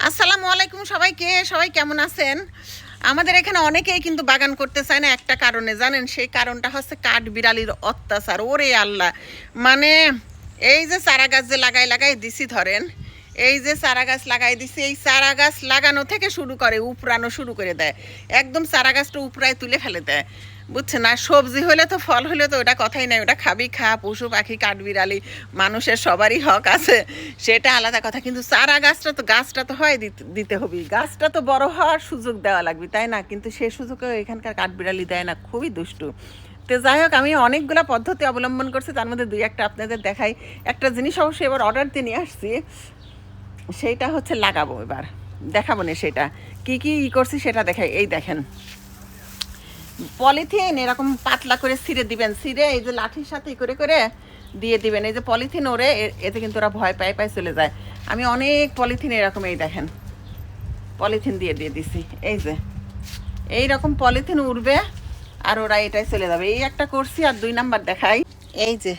আসসালামু আলাইকুম সবাইকে, সবাই কেমন আছেন? আমাদের এখানে অনেকেই কিন্তু বাগান করতে চায় না একটা কারণে, জানেন? সেই কারণটা হচ্ছে কাঠ বিড়ালির অত্যাচার। ওরে আল্লাহ। মানে এই যে চারা গাছ যে লাগাই লাগাই দিছি ধরেন এই যে চারা গাছ লাগাই দিছি, এই চারা গাছ লাগানো থেকে শুরু করে উপরানো শুরু করে দেয়। একদম চারা গাছটা উপরায় তুলে ফেলে দেয়। বুঝছে না? সবজি হলে তো ফল হলে তো ওটা কথাই নাই, ওটা খাবি খা, পশু পাখি, কাঠবিড়ালি, মানুষের সবারই হক আছে, সেটা আলাদা কথা। কিন্তু চারা গাছটা তো গাছটা তো হয় দিতে- দিতে হবে। গাছটা তো বড় হওয়ার সুযোগ দেওয়া লাগবে, তাই না? কিন্তু সে সুযোগও এখানকার কাঠবিড়ালি দেয় না, খুবই দুষ্টু। তো যাই হোক, আমি অনেকগুলো পদ্ধতি অবলম্বন করছি, তার মধ্যে দুই একটা আপনাদের দেখাই। একটা জিনিস অবশ্যই এবার অর্ডার দিয়ে নিয়ে আসছি। সেইটা হচ্ছে লাগাবো এবার। দেখাবো না সেটা। কি কি ই করছি সেটা দেখাই। এই দেখেন। পলিথিন এরকম পাতলা করে ছিঁড়ে দিবেন। ছিঁড়ে এই যে লাঠির সাথে করে করে দিয়ে দিবেন। এই যে পলিথিন ওরে এতে কিন্তু ওরা ভয় পায় পায় চলে যায়। আমি অনেক পলিথিন এরকম, এই দেখেন। পলিথিন দিয়ে দিয়ে দিছি। এই যে। এই রকম পলিথিন উড়বে আর ওরা এটাই চলে যাবে। এই একটা করছি আর দুই নাম্বার দেখাই। এই যে,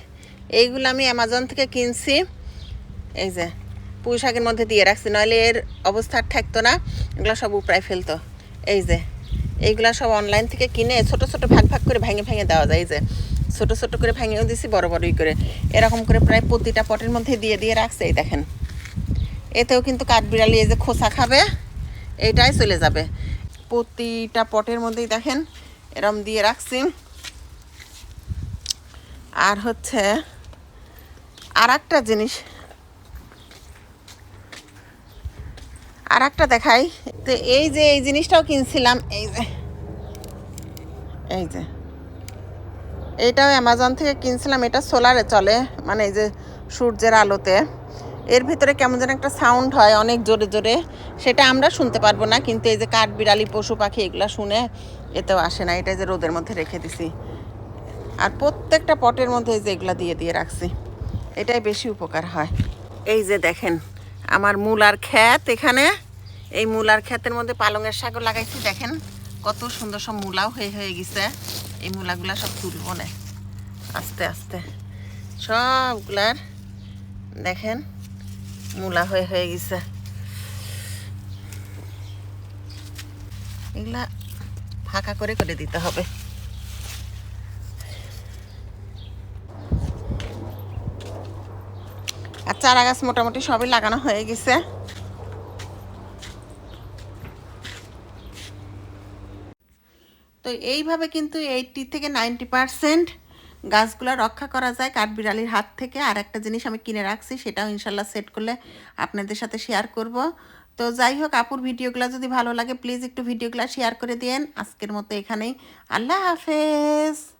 এইগুলো আমি অ্যামাজন থেকে কিনছি। এই যে পুঁই শাকের মধ্যে দিয়ে রাখছি, নইলে এর অবস্থা থাকতো না। এগুলো সব উপরায় ফেলতো। এই যে, এইগুলা সব অনলাইন থেকে কিনে ছোট ছোট ভাগ ভাগ করে ভেঙে ভেঙে দেওয়া যায়, এই যে। ছোট ছোট করে ভেঙেও দিছি, বড় বড়ই করে। এরকম করে প্রায় প্রতিটা পটের মধ্যে দিয়ে দিয়ে রাখছে, এই দেখেন। এতেও কিন্তু কাঠবিড়ালি এই যে খোসা খাবে এইটাই চলে যাবে। প্রতিটা পটের মধ্যেই দেখেন, এরম দিয়ে রাখছি। আর হচ্ছে আর একটা জিনিস আর একটা দেখাই। তো এই যে, এই জিনিসটাও কিনছিলাম, এই যে এই যে। এইটাও অ্যামাজন থেকে কিনছিলাম, এটা সোলারে চলে মানে এই যে সূর্যের আলোতে। এর ভিতরে কেমন যেন একটা সাউন্ড হয়, অনেক জোরে জোরে। সেটা আমরা শুনতে পারব না, কিন্তু এই যে কাঠ বিড়ালি, পশু পাখি, এগুলো শুনে এতেও আসে না। এটা যে রোদের মধ্যে রেখে দিছি। আর প্রত্যেকটা পটের মধ্যে এই যে এগুলো দিয়ে দিয়ে রাখছি। এটাই বেশি উপকার হয়। এই যে দেখেন আমার মূলার ক্ষেত এখানে। এই মূলার ক্ষেতের মধ্যে পালংয়ের শাকও লাগাইছি, দেখেন কত সুন্দর সব মূলাও হয়ে হয়ে গেছে। এই মূলাগুলা সব তুলবো না, আস্তে আস্তে। সবগুলার, দেখেন, মূলা হয়ে হয়ে গেছে। এগুলা ফাঁকা করে করে দিতে হবে। আর চারা গাছ মোটামুটি সবই লাগানো হয়ে গেছে। তো এইভাবে কিন্তু এইটটি থেকে নাইনটি পারসেন্ট গাছগুলো রক্ষা করা যায় কাঠবিড়ালির হাত থেকে। আর একটা জিনিস আমি কিনে রাখছি, সেটাও ইনশাল্লাহ সেট করলে আপনাদের সাথে শেয়ার করব। তো যাই হোক, আপুর ভিডিওগুলো যদি ভালো লাগে, প্লিজ একটু ভিডিওগুলো শেয়ার করে দিন আজকের মতো এখানেই। আল্লাহ হাফেজ।